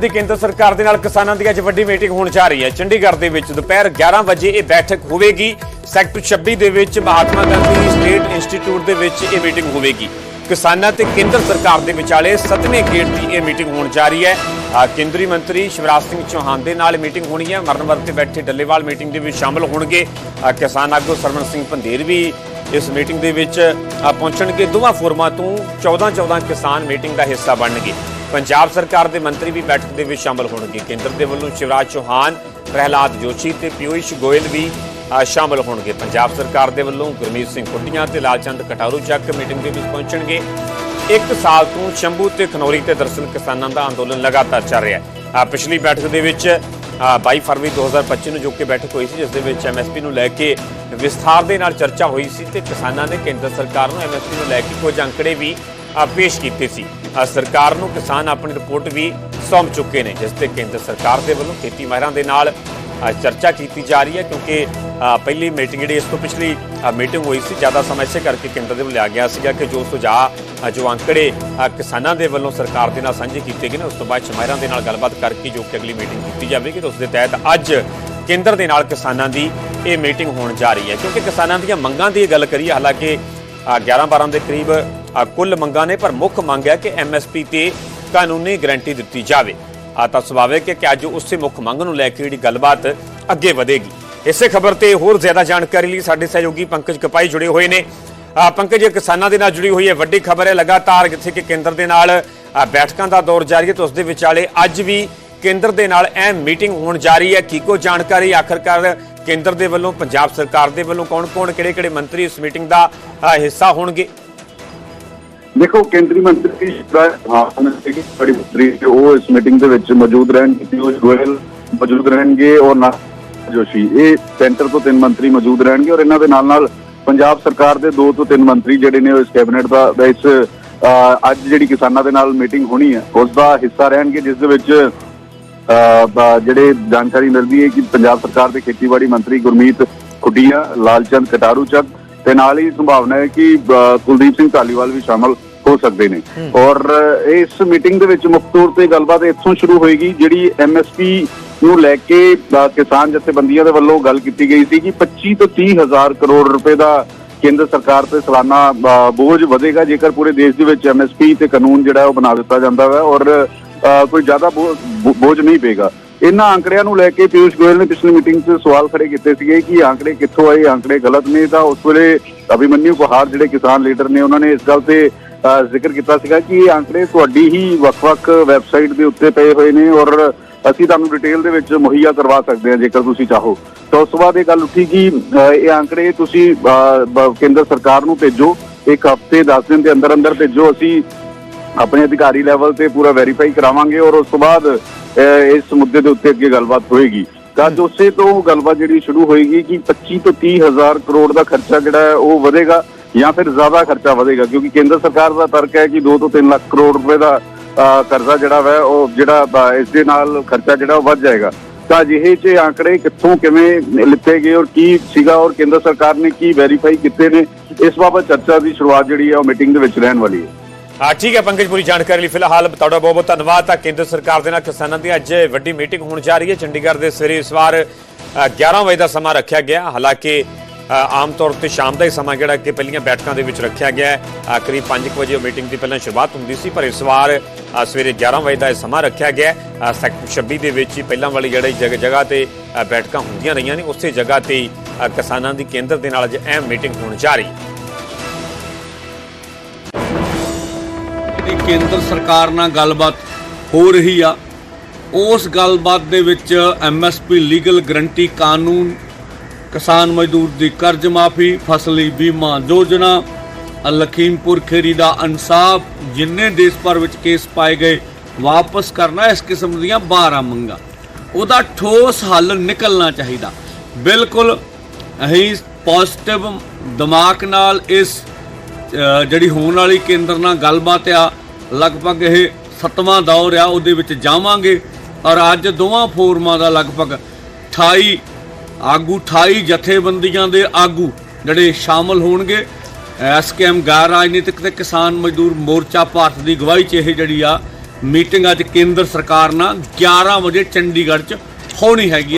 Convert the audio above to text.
ਦੀ ਕੇਂਦਰ ਸਰਕਾਰ ਦੇ ਨਾਲ ਕਿਸਾਨਾਂ ਦੀ ਅੱਜ ਵੱਡੀ ਮੀਟਿੰਗ ਹੋਣ ਜਾ ਰਹੀ ਹੈ। ਚੰਡੀਗੜ੍ਹ ਦੇ ਵਿੱਚ ਦੁਪਹਿਰ 11 ਵਜੇ ਇਹ ਬੈਠਕ ਹੋਵੇਗੀ। ਸੈਕਟਰ 26 ਦੇ ਵਿੱਚ ਮਹਾਤਮਾ ਗਾਂਧੀ ਸਟੇਟ ਇੰਸਟੀਚਿਊਟ ਦੇ ਵਿੱਚ ਇਹ ਮੀਟਿੰਗ ਹੋਵੇਗੀ। ਕਿਸਾਨਾਂ ਤੇ ਕੇਂਦਰ ਸਰਕਾਰ ਦੇ ਵਿਚਾਲੇ ਸੱਤਵੇਂ ਗੇੜ ਦੀ ਇਹ ਮੀਟਿੰਗ ਹੋਣ ਜਾ ਰਹੀ ਹੈ। ਕੇਂਦਰੀ ਮੰਤਰੀ ਸ਼ਿਵਰਾਜ ਸਿੰਘ ਚੌਹਾਨ ਦੇ ਨਾਲ ਮੀਟਿੰਗ ਹੋਣੀ ਹੈ। ਮਰਨ ਵਰਤ ਤੇ ਬੈਠੇ ਡੱਲੇਵਾਲ ਮੀਟਿੰਗ ਦੇ ਵਿੱਚ ਸ਼ਾਮਲ ਹੋਣਗੇ। ਕਿਸਾਨ ਆਗੂ ਸਰਵਣ ਸਿੰਘ ਪੰਧੇਰ ਵੀ ਇਸ ਮੀਟਿੰਗ ਦੇ ਵਿੱਚ ਪਹੁੰਚਣਗੇ। ਦੋਵਾਂ ਫੋਰਮਾਂ ਤੋਂ 14 14 ਕਿਸਾਨ ਮੀਟਿੰਗ ਦਾ ਹਿੱਸਾ ਬਣਨਗੇ। ਪੰਜਾਬ ਸਰਕਾਰ ਦੇ ਮੰਤਰੀ ਵੀ ਬੈਠਕ ਦੇ ਵਿੱਚ ਸ਼ਾਮਲ ਹੋਣਗੇ। ਕੇਂਦਰ ਦੇ ਵੱਲੋਂ ਸ਼ਿਵਰਾਜ ਚੌਹਾਨ ਪ੍ਰਹਿਲਾਦ ਜੋਸ਼ੀ ਤੇ ਪਿਊਸ਼ ਗੋਇਲ ਵੀ ਅ, ਸ਼ਾਮਲ ਹੋਣਗੇ। ਪੰਜਾਬ ਸਰਕਾਰ ਦੇ ਵੱਲੋਂ ਗੁਰਮੀਤ ਸਿੰਘ ਕੁੱਡੀਆਂ ਤੇ ਲਾਲਚੰਦ ਕਟਾਰੂ ਚੱਕ ਮੀਟਿੰਗ ਦੇ ਵਿੱਚ ਪਹੁੰਚਣਗੇ। ਇੱਕ ਸਾਲ ਤੋਂ ਸ਼ੰਭੂ ਤੇ ਖਨੌਰੀ ਤੇ ਦਰਸਨ ਕਿਸਾਨਾਂ ਦਾ ਅੰਦੋਲਨ ਲਗਾਤਾਰ ਚੱਲ ਰਿਹਾ ਹੈ। ਪਿਛਲੀ ਬੈਠਕ ਦੇ ਵਿੱਚ ਅ, 22 ਫਰਵਰੀ 2025 ਨੂੰ ਜੋ ਕਿ ਬੈਠਕ ਹੋਈ ਸੀ ਜਿਸ ਦੇ ਵਿੱਚ ਐਮਐਸਪੀ ਨੂੰ ਲੈ ਕੇ ਵਿਸਥਾਰ ਦੇ ਨਾਲ ਚਰਚਾ ਹੋਈ ਸੀ ਤੇ ਕਿਸਾਨਾਂ ਨੇ ਕੇਂਦਰ ਸਰਕਾਰ ਨੂੰ ਐਮਐਸਪੀ ਨੂੰ ਲੈ ਕੇ ਕੁਝ ਅੰਕੜੇ ਵੀ ਪੇਸ਼ ਕੀਤੇ ਸੀ। ਸਰਕਾਰ ਨੂੰ ਕਿਸਾਨ ਆਪਣੀ ਰਿਪੋਰਟ ਵੀ ਸੌਂਪ ਚੁੱਕੇ ਨੇ, ਜਿਸ ਤੇ ਕੇਂਦਰ ਸਰਕਾਰ ਦੇ ਵੱਲੋਂ ਖੇਤੀ ਮਾਹਿਰਾਂ ਦੇ ਨਾਲ ਚਰਚਾ ਕੀਤੀ ਜਾ ਰਹੀ ਹੈ, ਕਿਉਂਕਿ ਪਹਿਲੀ ਮੀਟਿੰਗ ਜਿਹੜੀ ਇਸ ਤੋਂ ਪਿਛਲੀ ਮੀਟਿੰਗ ਹੋਈ ਸੀ, ਜ਼ਿਆਦਾ ਸਮਾਂ ਇਸੇ ਕਰਕੇ ਕੇਂਦਰ ਦੇ ਵੱਲੋਂ ਲਿਆ ਗਿਆ ਸੀਗਾ ਕਿ ਜੋ ਸੁਝਾਅ ਜੋ ਅੰਕੜੇ ਕਿਸਾਨਾਂ ਦੇ ਵੱਲੋਂ ਸਰਕਾਰ ਦੇ ਨਾਲ ਸਾਂਝੇ ਕੀਤੇ ਗਏ ਨੇ, ਉਸ ਤੋਂ ਬਾਅਦ ਸ਼ਮਾਇਰਾਂ ਦੇ ਨਾਲ ਗੱਲਬਾਤ ਕਰਕੇ ਜੋ ਕਿ ਅਗਲੀ ਮੀਟਿੰਗ ਕੀਤੀ ਜਾਵੇਗੀ ਤੇ ਉਸ ਦੇ ਤਹਿਤ ਅੱਜ ਕੇਂਦਰ ਦੇ ਨਾਲ ਕਿਸਾਨਾਂ ਦੀ ਇਹ ਮੀਟਿੰਗ ਹੋਣ ਜਾ ਰਹੀ ਹੈ। ਕਿਉਂਕਿ ਕਿਸਾਨਾਂ ਦੀਆਂ ਮੰਗਾਂ ਦੀ ਗੱਲ ਕਰੀਏ, ਹਾਲਾਂਕਿ 11 12 ਦੇ ਕਰੀਬ ਕੁੱਲ ਮੰਗਾਂ ਨੇ, ਪਰ ਮੁੱਖ ਮੰਗ ਹੈ ਕਿ ਐਮਐਸਪੀ ਤੇ ਕਾਨੂੰਨੀ ਗਾਰੰਟੀ ਦਿੱਤੀ ਜਾਵੇ। ਆ ਤਾਂ ਸੁਭਾਵਿਕ ਹੈ ਕਿ ਅੱਜ ਉਸੇ ਮੁੱਖ ਮੰਗ ਨੂੰ ਲੈ ਕੇ ਜਿਹੜੀ ਗੱਲਬਾਤ ਅੱਗੇ ਵਧੇਗੀ। ਇਸੇ ਖਬਰ ਤੇ ਹੋਰ ਜ਼ਿਆਦਾ ਜਾਣਕਾਰੀ ਲਈ ਸਾਡੇ ਸਹਿਯੋਗੀ ਪੰਕਜ ਕਪਾਈ ਜੁੜੇ ਹੋਏ ਨੇ। ਪੰਕਜ, ਇਹ ਕਿਸਾਨਾਂ ਦੇ ਨਾਲ ਜੁੜੀ ਹੋਈ ਹੈ ਵੱਡੀ ਖਬਰ ਹੈ, ਲਗਾਤਾਰ ਜਿੱਥੇ ਕਿ ਕੇਂਦਰ ਦੇ ਨਾਲ ਬੈਠਕਾਂ ਦਾ ਦੌਰ ਜਾਰੀ ਹੈ ਤੇ ਉਸ ਦੇ ਵਿਚਾਲੇ ਅੱਜ ਵੀ ਕੇਂਦਰ ਦੇ ਨਾਲ ਅਹਿਮ ਮੀਟਿੰਗ ਹੋਣ ਜਾ ਰਹੀ ਹੈ। ਕੀ ਕੋ ਜਾਣਕਾਰੀ ਆਖਰਕਾਰ ਕੇਂਦਰ ਦੇ ਵੱਲੋਂ, ਪੰਜਾਬ ਸਰਕਾਰ ਦੇ ਵੱਲੋਂ ਕੌਣ-ਕੌਣ ਕਿਹੜੇ-ਕਿਹੜੇ ਮੰਤਰੀ ਇਸ ਮੀਟਿੰਗ ਦਾ ਹਿੱਸਾ ਹੋਣਗੇ? ਦੇਖੋ, ਕੇਂਦਰੀ ਮੰਤਰੀ ਸ਼ਿਵਰਾਜ ਬੜੀ ਮੰਤਰੀ ਉਹ ਇਸ ਮੀਟਿੰਗ ਦੇ ਵਿੱਚ ਮੌਜੂਦ ਰਹਿਣਗੇ ਪਿਊਸ਼ ਗੋਇਲ ਮੌਜੂਦ ਰਹਿਣਗੇ ਔਰ ਨਾ ਜੋਸ਼ੀ। ਇਹ ਸੈਂਟਰ ਤੋਂ ਤਿੰਨ ਮੰਤਰੀ ਮੌਜੂਦ ਰਹਿਣਗੇ ਔਰ ਇਹਨਾਂ ਦੇ ਨਾਲ ਨਾਲ ਪੰਜਾਬ ਸਰਕਾਰ ਦੇ ਦੋ ਤੋਂ ਤਿੰਨ ਮੰਤਰੀ ਜਿਹੜੇ ਨੇ ਉਹ ਇਸ ਕੈਬਨਿਟ ਦਾ ਇਸ ਅੱਜ ਜਿਹੜੀ ਕਿਸਾਨਾਂ ਦੇ ਨਾਲ ਮੀਟਿੰਗ ਹੋਣੀ ਹੈ, ਉਸ ਦਾ ਹਿੱਸਾ ਰਹਿਣਗੇ, ਜਿਸ ਦੇ ਵਿੱਚ ਜਿਹੜੇ ਜਾਣਕਾਰੀ ਮਿਲਦੀ ਹੈ ਕਿ ਪੰਜਾਬ ਸਰਕਾਰ ਦੇ ਖੇਤੀਬਾੜੀ ਮੰਤਰੀ ਗੁਰਮੀਤ ਖੁੱਡੀਆਂ ਲਾਲਚੰਦ ਕਟਾਰੂ ਚੱਕ ਤੇ ਨਾਲ ਹੀ ਸੰਭਾਵਨਾ ਹੈ ਕਿ ਕੁਲਦੀਪ ਸਿੰਘ ਧਾਲੀਵਾਲ ਵੀ ਸ਼ਾਮਲ ਹੋ ਸਕਦੇ ਨੇ। ਔਰ ਇਸ ਮੀਟਿੰਗ ਦੇ ਵਿੱਚ ਮੁੱਖ ਤੌਰ ਤੇ ਗੱਲਬਾਤ ਇੱਥੋਂ ਸ਼ੁਰੂ ਹੋਏਗੀ ਜਿਹੜੀ ਐਮਐਸਪੀ ਨੂੰ ਲੈ ਕੇ ਕਿਸਾਨ ਜਥੇਬੰਦੀਆਂ ਦੇ ਵੱਲੋਂ ਗੱਲ ਕੀਤੀ ਗਈ ਸੀ ਕਿ 25 ਤੋਂ 30 ਹਜ਼ਾਰ ਕਰੋੜ ਰੁਪਏ ਦਾ ਕੇਂਦਰ ਸਰਕਾਰ ਤੇ ਸਾਲਾਨਾ ਬੋਝ ਵਧੇਗਾ ਜੇਕਰ ਪੂਰੇ ਦੇਸ਼ ਦੇ ਵਿੱਚ ਐਮਐਸਪੀ ਤੇ ਕਾਨੂੰਨ ਜਿਹੜਾ ਉਹ ਬਣਾ ਦਿੱਤਾ ਜਾਂਦਾ ਹੈ ਔਰ ਕੋਈ ਜ਼ਿਆਦਾ ਬੋਝ ਨਹੀਂ ਪਏਗਾ। ਇਹਨਾਂ ਅੰਕੜਿਆਂ ਨੂੰ ਲੈ ਕੇ ਪਿਊਸ਼ ਗੋਇਲ ਨੇ ਪਿਛਲੀ ਮੀਟਿੰਗ 'ਚ ਸਵਾਲ ਖੜੇ ਕੀਤੇ ਸੀਗੇ ਕਿ ਇਹ ਕਿੱਥੋਂ ਆਏ ਇਹ ਗਲਤ ਨੇ। ਤਾਂ ਉਸ ਵੇਲੇ ਅਭਿਮਨਿਊ ਕੁਹਾਰ ਜਿਹੜੇ ਕਿਸਾਨ ਲੀਡਰ ਨੇ ਉਹਨਾਂ ਨੇ ਇਸ ਗੱਲ ਤੇ ਜ਼ਿਕਰ ਕੀਤਾ ਸੀਗਾ ਕਿ ਇਹ ਅੰਕੜੇ ਤੁਹਾਡੀ ਹੀ ਵੱਖ-ਵੱਖ ਵੈਬਸਾਈਟ ਦੇ ਉੱਤੇ ਪਏ ਹੋਏ ਨੇ ਔਰ ਅਸੀਂ ਤੁਹਾਨੂੰ ਡਿਟੇਲ ਦੇ ਵਿੱਚ ਮੁਹੱਈਆ ਕਰਵਾ ਸਕਦੇ ਹਾਂ ਜੇਕਰ ਤੁਸੀਂ ਚਾਹੋ। ਤਾਂ ਉਸ ਤੋਂ ਬਾਅਦ ਇਹ ਗੱਲ ਉੱਠੀ ਕਿ ਅਹ, ਇਹ ਅੰਕੜੇ ਤੁਸੀਂ ਅਹ, ਕੇਂਦਰ ਸਰਕਾਰ ਨੂੰ ਭੇਜੋ। ਇੱਕ ਹਫ਼ਤੇ 10 ਦਿਨ ਦੇ ਅੰਦਰ ਅੰਦਰ ਭੇਜੋ। ਅਸੀਂ ਆਪਣੇ ਅਧਿਕਾਰੀ ਲੈਵਲ ਤੇ ਪੂਰਾ ਵੈਰੀਫਾਈ ਕਰਾਵਾਂਗੇ ਔਰ ਉਸ ਤੋਂ ਬਾਅਦ ਇਸ ਮੁੱਦੇ ਦੇ ਉੱਤੇ ਅੱਗੇ ਗੱਲਬਾਤ ਹੋਏਗੀ। ਤਾਂ ਅੱਜ ਉਸੇ ਤੋਂ ਗੱਲਬਾਤ ਜਿਹੜੀ ਸ਼ੁਰੂ ਹੋਏਗੀ ਕਿ 25 ਤੋਂ 30 ਹਜ਼ਾਰ ਕਰੋੜ ਦਾ ਖਰਚਾ ਜਿਹੜਾ ਹੈ ਉਹ ਵਧੇਗਾ ਜਾਂ ਫਿਰ ਜ਼ਿਆਦਾ ਖਰਚਾ ਵਧੇਗਾ ਕਿਉਂਕਿ ਕੇਂਦਰ ਸਰਕਾਰ ਦਾ ਤਰਕ ਹੈ ਕਿ 2 ਤੋਂ 3 ਲੱਖ ਕਰੋੜ ਰੁਪਏ ਦਾ ਅਹ, ਕਰਜ਼ਾ ਜਿਹੜਾ ਵਾ ਉਹ ਜਿਹੜਾ ਅਹ, ਇਸ ਦੇ ਨਾਲ ਖਰਚਾ ਜਿਹੜਾ ਉਹ ਵੱਧ ਜਾਏਗਾ। ਤਾਂ ਅਜਿਹੇ ਚ ਆંકੜੇ ਕਿੱਥੋਂ ਕਿਵੇਂ ਲਿੱਤੇ ਗਏ ਔਰ ਕੀ ਸੀਗਾ ਔਰ ਕੇਂਦਰ ਸਰਕਾਰ ਨੇ ਕੀ ਵੈਰੀਫਾਈ ਕੀਤੇ ਨੇ ਇਸ ਬਾਬਤ ਚਰਚਾ ਦੀ ਸ਼ੁਰੂਆਤ ਜਿਹੜੀ ਹੈ ਉਹ ਮੀਟਿੰਗ ਦੇ ਵਿੱਚ ਰਹਿਣ ਵਾਲੀ ਹੈ। ਹਾਂ ਠੀਕ ਹੈ ਪੰਕਜ ਪੂਰੀ ਜਾਣਕਾਰੀ ਲਈ ਫਿਲਹਾਲ ਤੁਹਾਡਾ ਬਹੁਤ ਬਹੁਤ ਧੰਨਵਾਦ। ਤਾਂ ਕੇਂਦਰ ਸਰਕਾਰ ਦੇ ਨਾਲ ਕਿਸਾਨਾਂ ਦੀ ਅੱਜ ਵੱਡੀ ਮੀਟਿੰਗ ਹੋਣ ਜਾ ਰਹੀ ਹੈ। ਚੰਡੀਗੜ੍ਹ ਦੇ ਸਵੇਰੇ ਇਸ ਵਾਰ ਅ, 11 ਵਜੇ ਦਾ ਸਮਾਂ ਰੱਖਿਆ ਗਿਆ। ਹਾਲਾਂਕਿ ਆਮ ਤੌਰ ਤੇ ਸ਼ਾਮ ਦਾ ਹੀ ਸਮਾਂ ਜਿਹੜਾ ਕਿ ਪਹਿਲੀਆਂ ਬੈਠਕਾਂ ਦੇ ਵਿੱਚ ਰੱਖਿਆ ਗਿਆ ਹੈ। ਅ, ਕਰੀਬ 5 ਵਜੇ ਉਹ ਮੀਟਿੰਗ ਦੀ ਪਹਿਲਾਂ ਸ਼ੁਰੂਆਤ ਹੁੰਦੀ ਸੀ ਪਰ ਇਸ ਵਾਰ ਸਵੇਰੇ 11 ਵਜੇ ਦਾ ਇਹ ਸਮਾਂ ਰੱਖਿਆ ਗਿਆ ਸੈਕਟਰ 26 ਦੇ ਵਿੱਚ ਹੀ ਪਹਿਲਾਂ ਵਾਲੀ ਜਿਹੜੀ ਜਗ੍ਹਾ ਜਗ੍ਹਾ ਤੇ ਬੈਠਕਾਂ ਹੁੰਦੀਆਂ ਰਹੀਆਂ ਨੇ ਉਸੇ ਜਗ੍ਹਾ ਤੇ ਕਿਸਾਨਾਂ ਦੀ ਕੇਂਦਰ ਦੇ ਨਾਲ ਅੱਜ ਅਹਿਮ ਮੀਟਿੰਗ ਹੋਣ ਜਾ ਰਹੀ ਹੈ। ਜਿਹੜੀ ਕੇਂਦਰ ਸਰਕਾਰ ਨਾਲ ਗੱਲਬਾਤ ਹੋ ਰਹੀ ਆ। ਉਸ ਗੱਲਬਾਤ ਦੇ ਵਿੱਚ ਐਮਐਸਪੀ ਲੀਗਲ ਗਰੰਟੀ ਕਾਨੂੰਨ, ਕਿਸਾਨ ਮਜ਼ਦੂਰ ਦੀ ਕਰਜ਼ ਮਾਫੀ, ਫਸਲੀ ਬੀਮਾ, ਯੋਜਨਾ, ਲਖੀਮਪੁਰ ਖੇਰੀ ਦਾ ਇਨਸਾਫ, ਜਿੰਨੇ ਦੇਸ਼ ਭਰ ਵਿੱਚ ਕੇਸ ਪਾਏ ਗਏ, ਵਾਪਸ ਕਰਨਾ, ਇਸ ਕਿਸਮ ਦੀਆਂ 12 ਮੰਗਾਂ। ਉਹਦਾ ਠੋਸ ਹੱਲ ਨਿਕਲਣਾ ਚਾਹੀਦਾ। ਬਿਲਕੁਲ ਅਸੀਂ ਪੋਜ਼ਿਟਿਵ ਦਿਮਾਗ ਨਾਲ ਇਸ ਜਿਹੜੀ ਹੋਣ ਵਾਲੀ ਕੇਂਦਰ ਨਾਲ ਗੱਲਬਾਤ ਆ ਲਗਭਗ ਇਹ ਸੱਤਵਾਂ ਦੌਰ ਆ, ਉਹਦੇ ਵਿੱਚ ਜਾਵਾਂਗੇ ਔਰ ਅੱਜ ਦੋਵਾਂ ਫੋਰਮਾਂ ਦਾ ਲਗਭਗ 28 ਆਗੂ 28 ਜਥੇਬੰਦੀਆਂ ਦੇ ਆਗੂ ਜਿਹੜੇ ਸ਼ਾਮਲ ਹੋਣਗੇ। ਐਸਕੇਐਮ ਗੈਰ ਰਾਜਨੀਤਿਕ ਤੇ ਕਿਸਾਨ ਮਜ਼ਦੂਰ ਮੋਰਚਾ ਭਾਰਤ ਦੀ ਗਵਾਹੀ 'ਚ ਇਹ ਜਿਹੜੀ ਆ ਮੀਟਿੰਗ ਅੱਜ ਕੇਂਦਰ ਸਰਕਾਰ ਨਾਲ 11 ਵਜੇ ਚੰਡੀਗੜ੍ਹ 'ਚ ਹੋਣੀ ਹੈਗੀ